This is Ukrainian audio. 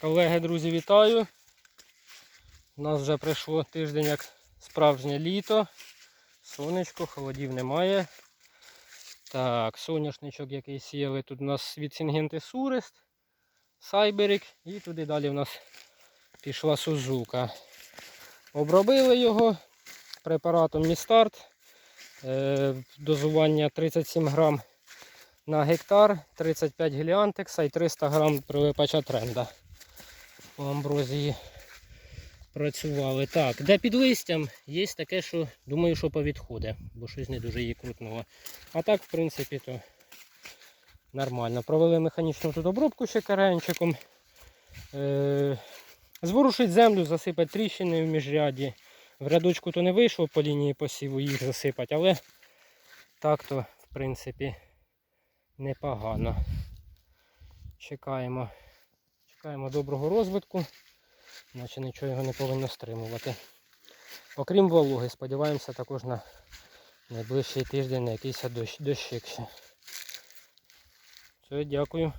Колеги, друзі, вітаю. У нас вже прийшло тиждень як справжнє літо. Сонечко, холодів немає. Так, соняшничок, який сіяли. Тут у нас від Сінгенти Сурест, Сайберик і туди далі у нас пішла Сузука. Обробили його препаратом Містарт. Е, дозування 37 грам на гектар, 35 геліантекса і 300 грам привипача тренда. По амброзії працювали. Так, де під листям є таке, що думаю, що повідходить, бо щось не дуже її крутнуло. А так, в принципі, то нормально. Провели механічну тут обробку ще каренчиком. Е, зворушить землю, засипати тріщини в міжряді. В рядочку то не вийшло по лінії посіву їх засипати, але так то, в принципі, непогано. Чекаємо. Чекаємо доброго розвитку, наче нічого його не повинно стримувати. Окрім вологи, сподіваємося також на найближчий тиждень на якийсь дощ, дощик ще. Все, дякую.